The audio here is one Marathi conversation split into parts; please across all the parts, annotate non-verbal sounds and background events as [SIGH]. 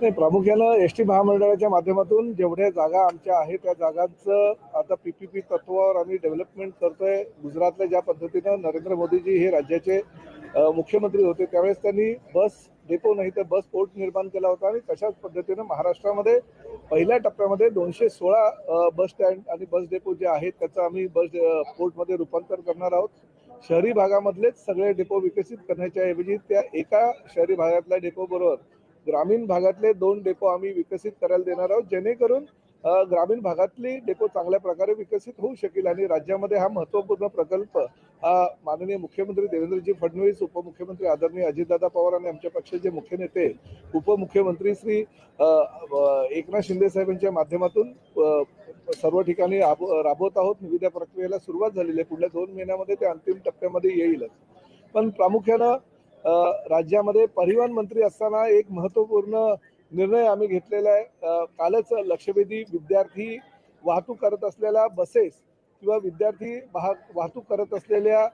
नाही प्रामुख्यानं एस टी महामंडळाच्या माध्यमातून जेवढ्या जागा आमच्या आहेत त्या जागांचं आता पीपीपी तत्वावर आम्ही डेव्हलपमेंट करतोय. गुजरातल्या ज्या पद्धतीनं नरेंद्र मोदीजी हे राज्याचे मुख्यमंत्री होते त्यावेळेस त्यांनी बस डेपो नाही तर बस पोर्ट निर्माण केला होता आणि तशाच पद्धतीनं महाराष्ट्रामध्ये पहिल्या टप्प्यामध्ये दोनशे सोळा बस स्टँड आणि बस डेपो जे आहेत त्याचं आम्ही बस पोर्टमध्ये रूपांतर करणार आहोत. शहरी भागामधलेच सगळे डेपो विकसित करण्याच्या ऐवजी त्या एका शहरी भागातल्या डेपो बरोबर ग्रामीण भागातले दोन डेपो आम्ही विकसित करायला देणार आहोत जेणेकरून ग्रामीण भागातली डेपो चांगल्या प्रकारे विकसित होऊ शकेल आणि राज्यामध्ये हा महत्त्वपूर्ण प्रकल्प हा माननीय मुख्यमंत्री देवेंद्रजी फडणवीस उपमुख्यमंत्री आदरणीय अजितदादा पवार आणि आमच्या पक्षाचे मुख्य नेते उपमुख्यमंत्री श्री एकनाथ शिंदे साहेबांच्या माध्यमातून सर्व ठिकाणी राब राबवत आहोत. निविदा प्रक्रियेला सुरुवात झालेली आहे. पुढल्या दोन महिन्यामध्ये ते अंतिम टप्प्यामध्ये येईलच. पण प्रामुख्यानं राज्यामध्ये परिवहन मंत्री असताना एक महत्त्वपूर्ण निर्णय आम्ही घेतलेला आहे. कालच लक्षवेधी विद्यार्थी वाहतूक करत असलेल्या बसेस किंवा विद्यार्थी वाहतूक करत असलेल्या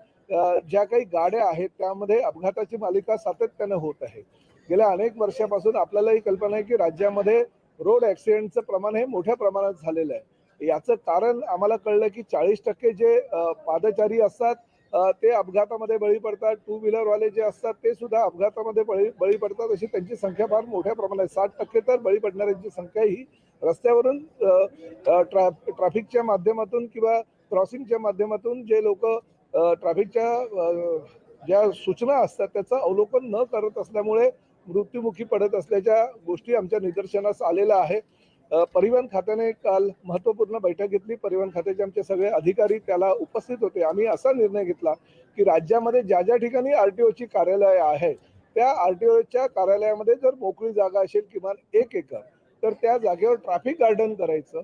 ज्या काही गाड्या आहेत त्यामध्ये अपघाताची मालिका सातत्यानं होत आहे. गेल्या अनेक वर्षापासून आपल्याला ही कल्पना आहे की राज्यामध्ये रोड ॲक्सिडेंटचं प्रमाण हे मोठ्या प्रमाणात झालेलं आहे. याचं कारण आम्हाला कळलं की चाळीस टक्के जे पादचारी असतात ते अपघातामध्ये बळी पडतात. टू व्हीलरवाले जे असतात ते सुद्धा अपघातामध्ये बळी बळी पडतात. अशी त्यांची संख्या फार मोठ्या प्रमाणात साठ टक्के तर बळी पडणाऱ्यांची संख्या ही रस्त्यावरून ट्रा ट्रॅफिकच्या माध्यमातून किंवा क्रॉसिंगच्या माध्यमातून जे लोक ट्रॅफिकच्या ज्या सूचना असतात त्याचं अवलोकन न करत असल्यामुळे मृत्युमुखी पडत असल्याच्या गोष्टी आमच्या निदर्शनास आलेल्या आहे परिवहन खात्याने काल महत्त्वपूर्ण बैठक घेतली. परिवहन खात्याचे आमचे सगळे अधिकारी त्याला उपस्थित होते. आम्ही असा निर्णय घेतला की राज्यामध्ये ज्या ज्या ठिकाणी आर टी ओची कार्यालय आहे त्या आर टी ओच्या कार्यालयामध्ये जर मोकळी जागा असेल किमान एक एकर तर त्या जागेवर ट्रॅफिक गार्डन करायचं.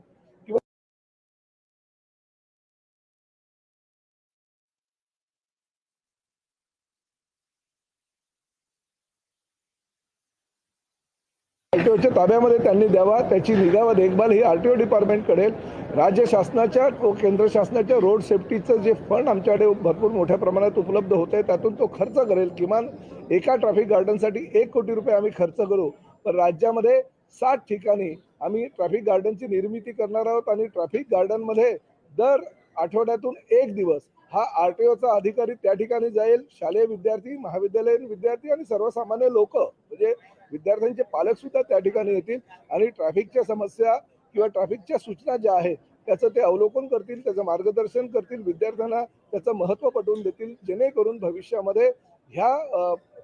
आरटीओच्या ताब्यामध्ये त्यांनी द्यावा त्याची निगा व देखभाल ही आरटीओ डिपार्टमेंट करेल. राज्य शासनाच्या व केंद्र शासनाच्या रोड सेफ्टीचं जे फंड आमच्याकडे भरपूर मोठ्या प्रमाणात उपलब्ध होत आहे त्यातून तो खर्च करेल. किमान एका ट्रॅफिक गार्डनसाठी एक कोटी रुपये आम्ही खर्च करू. पण राज्यामध्ये सात ठिकाणी आम्ही ट्रॅफिक गार्डनची निर्मिती करणार आहोत आणि ट्रॅफिक गार्डनमध्ये दर आठवड्यातून एक दिवस हा आरटीओचा अधिकारी त्या ठिकाणी जाईल. शालेय विद्यार्थी महाविद्यालयीन विद्यार्थी आणि सर्वसामान्य लोक. म्हणजे विद्यार्थ्यांचे पालक सुद्धा त्या ठिकाणी येतील. आणि ट्रॅफिकच्या समस्या किंवा ट्रॅफिकच्या सूचना ज्या आहेत त्याचं ते अवलोकन करतील त्याचं मार्गदर्शन करतील. विद्यार्थ्यांना त्याचं महत्त्व पटवून देतील. जेणेकरून भविष्यामध्ये ह्या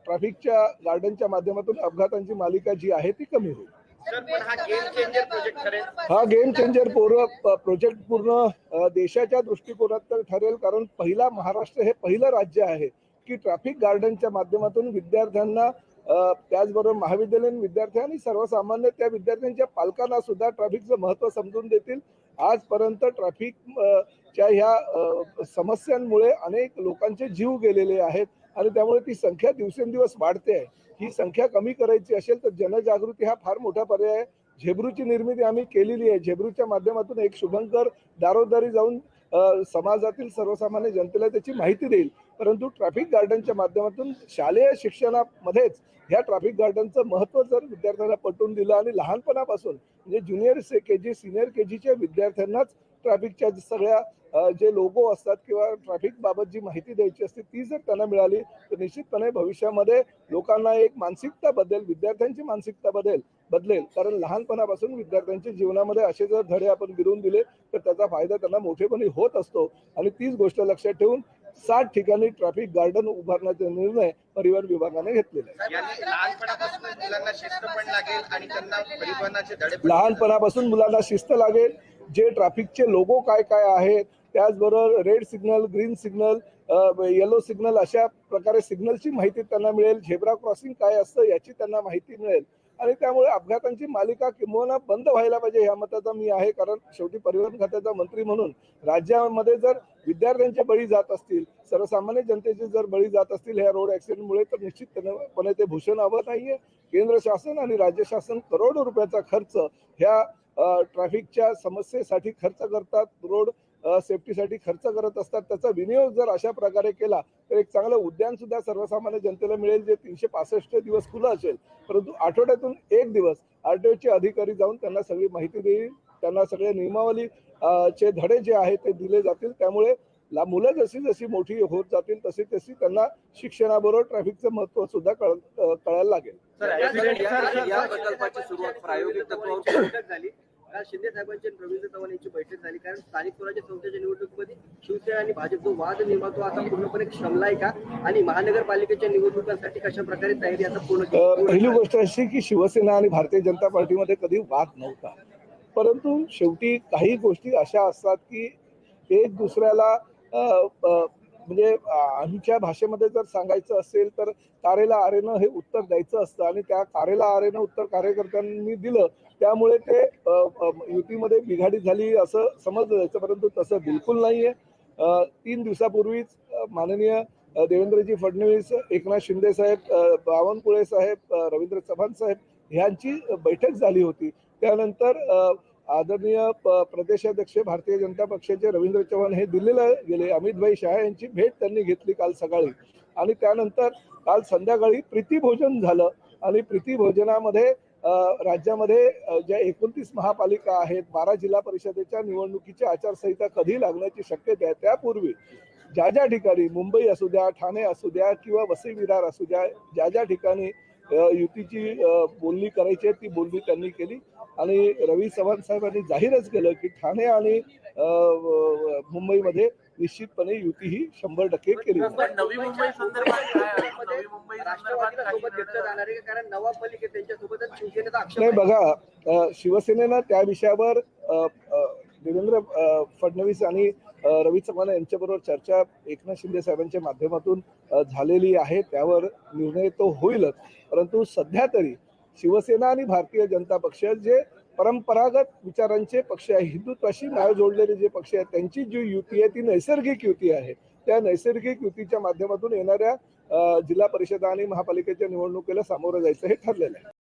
ट्रॅफिकच्या गार्डनच्या माध्यमातून अपघातांची मालिका जी आहे ती कमी होईल. हा गेम चेंजर प्रोजेक्ट पूर्ण प्रोजेक्ट पूर्ण देशाच्या दृष्टिकोनात तर ठरेल कारण पहिला महाराष्ट्र हे पहिलं राज्य आहे की ट्रॅफिक गार्डनच्या माध्यमातून विद्यार्थ्यांना त्याचबरोबर महाविद्यालयीन विद्यार्थी आणि सर्वसामान्य त्या विद्यार्थ्यांच्या पालकांना सुद्धा ट्रॅफिकचं महत्त्व समजून देतील. आजपर्यंत ट्रॅफिक च्या ह्या समस्यांमुळे अनेक लोकांचे जीव गेलेले आहेत आणि त्यामुळे ती संख्या दिवसेंदिवस वाढते आहे. ही संख्या कमी करायची असेल तर जनजागृती हा फार मोठा पर्याय आहे. झेब्रूची निर्मिती आम्ही केलेली आहे. झेब्रूच्या माध्यमातून एक शुभंकर दारोदारी जाऊन समाजातील सर्वसामान्य जनतेला त्याची माहिती देईल. परंतु ट्रॅफिक गार्डनच्या माध्यमातून शालेय शिक्षणामध्येच ह्या ट्रॅफिक गार्डनचं महत्त्व जर विद्यार्थ्यांना पटवून दिलं आणि लहानपणापासून म्हणजे ज्युनियर से के जी सिनियर के जीच्या विद्यार्थ्यांनाच ट्रॅफिकच्या सगळ्या जे लोगो असतात किंवा ट्रॅफिक बाबत जी माहिती द्यायची असते ती जर त्यांना मिळाली तर निश्चितपणे भविष्यामध्ये लोकांना एक मानसिकता बदलेल विद्यार्थ्यांची मानसिकता बदलेल बदलेल. कारण लहानपणापासून विद्यार्थ्यांच्या जीवनामध्ये असे जर धडे आपण गिरवून दिले तर त्याचा फायदा त्यांना मोठेपणी होत असतो. आणि तीच गोष्ट लक्षात ठेवून साठ ठिकाणी ट्रॅफिक गार्डन उभारण्याचा निर्णय परिवहन विभागाने घेतलेला आहे. लहानपणापासून मुलांना शिस्त लागेल जे ट्रॅफिकचे लोगो काय काय आहेत त्याचबरोबर red signal green signal yellow signal अशा प्रकारे सिग्नलची माहिती त्यांना मिळेल. झेब्रा क्रॉसिंग काय असतं याची त्यांना माहिती मिळेल. आणि त्यामुळे अपघातांची मालिका किंबहुना बंद व्हायला पाहिजे ह्या मताचा मी आहे. कारण शेवटी परिवहन खात्याचा मंत्री म्हणून राज्यामध्ये जर विद्यार्थ्यांचे बळी जात असतील सर्वसामान्य जनतेचे जर बळी जात असतील ह्या रोड ऍक्सिडेंटमुळे तर निश्चितपणे ते भूषण हवं नाहीये. केंद्र शासन आणि राज्य शासन करोडो रुपयाचा खर्च ह्या ट्रॅफिकच्या समस्येसाठी खर्च करतात रोड सेफ्टीसाठी खर्च करत असतात. त्याचा विनियोग जर अशा प्रकारे केला तर एक चांगलं उद्यान सुद्धा सर्वसामान्य जनतेला मिळेल जे तीनशे पासष्ट दिवस खुलं असेल. परंतु आठवड्यातून एक दिवस आरटीओचे अधिकारी जाऊन त्यांना सगळी माहिती देईल. त्यांना सगळे नियमावली चे धडे जे आहेत ते दिले जातील. त्यामुळे ला मुलं जशी जशी मोठी होत जातील तशी तशी त्यांना शिक्षणाबरोबर ट्रॅफिकचं महत्त्व सुद्धा कळायला लागेल. [COUGHS] काल शिंदे साहेबांची आणि रवींद्र चव्हाण यांची बैठक झाली. कारण स्थानिक स्वराज्य संस्थेच्या निवडणुकीमध्ये शिवसेना आणि भाजप जो वाद निर्माण तो आता पूर्णपणे शमलाय का? आणि महानगरपालिकेच्या निवडणुकांसाठी कशा प्रकारे तयारी आता पूर्ण पहिली गोष्ट अशी की शिवसेना आणि भारतीय जनता पार्टीमध्ये कधी वाद नव्हता. परंतु शेवटी काही गोष्टी अशा असतात की एक दुसऱ्याला म्हणजे आमच्या भाषेमध्ये जर सांगायचं असेल तर कारेला आरेनं हे उत्तर द्यायचं असतं आणि त्या कारेला आरेनं उत्तर कार्यकर्त्यांनी दिलं त्यामुळे ते युतीमध्ये बिघाडी झाली असं समजलं जायचं परंतु तसं बिलकुल नाहीये. आहे तीन दिवसापूर्वीच माननीय देवेंद्रजी फडणवीस एकनाथ शिंदे साहेब बावनकुळे साहेब रवींद्र चव्हाण साहेब ह्यांची बैठक झाली होती. त्यानंतर आदरणीय प- प्रदेशाध्यक्ष भारतीय जनता पक्षाचे रवींद्र चव्हाण हे दिल्लीला गेले. अमितभाई शहा यांची भेट त्यांनी घेतली काल सकाळी. आणि त्यानंतर काल संध्याकाळी प्रीतीभोजन झालं. आणि प्रीतीभोजनामध्ये राज्यामध्ये ज्या एकोणतीस महापालिका आहेत बारा जिल्हा परिषदेच्या निवडणुकीची आचारसंहिता कधी लागण्याची शक्यता आहे त्यापूर्वी ज्या ज्या ठिकाणी मुंबई असू द्या ठाणे असू द्या किंवा वसई विरार असू द्या ज्या ज्या ठिकाणी युतीची बोलणी करायची आहे ती बोलणी त्यांनी केली. आणि रवी चव्हाण साहेबांनी जाहीरच केलं की ठाणे आणि मुंबईमध्ये निश्चितपणे युती ही शंभर टक्के केली नवी मुंबई नाही. बघा शिवसेनेनं त्या विषयावर देवेंद्र फडणवीस आणि रवी चव्हाण यांच्याबरोबर चर्चा एकनाथ शिंदे साहेबांच्या माध्यमातून झालेली आहे. त्यावर निर्णय तो होईलच. परंतु सध्या तरी शिवसेना आणि भारतीय जनता पक्ष जे परंपरागत विचारांचे पक्ष आहे हिंदुत्वाशी नाव जोडलेले जे पक्ष आहेत त्यांची जी युती आहे ती नैसर्गिक युती आहे. त्या नैसर्गिक युतीच्या माध्यमातून येणाऱ्या जिल्हा परिषदा आणि महापालिकेच्या निवडणुकीला सामोरं जायचं हे ठरलेलं आहे.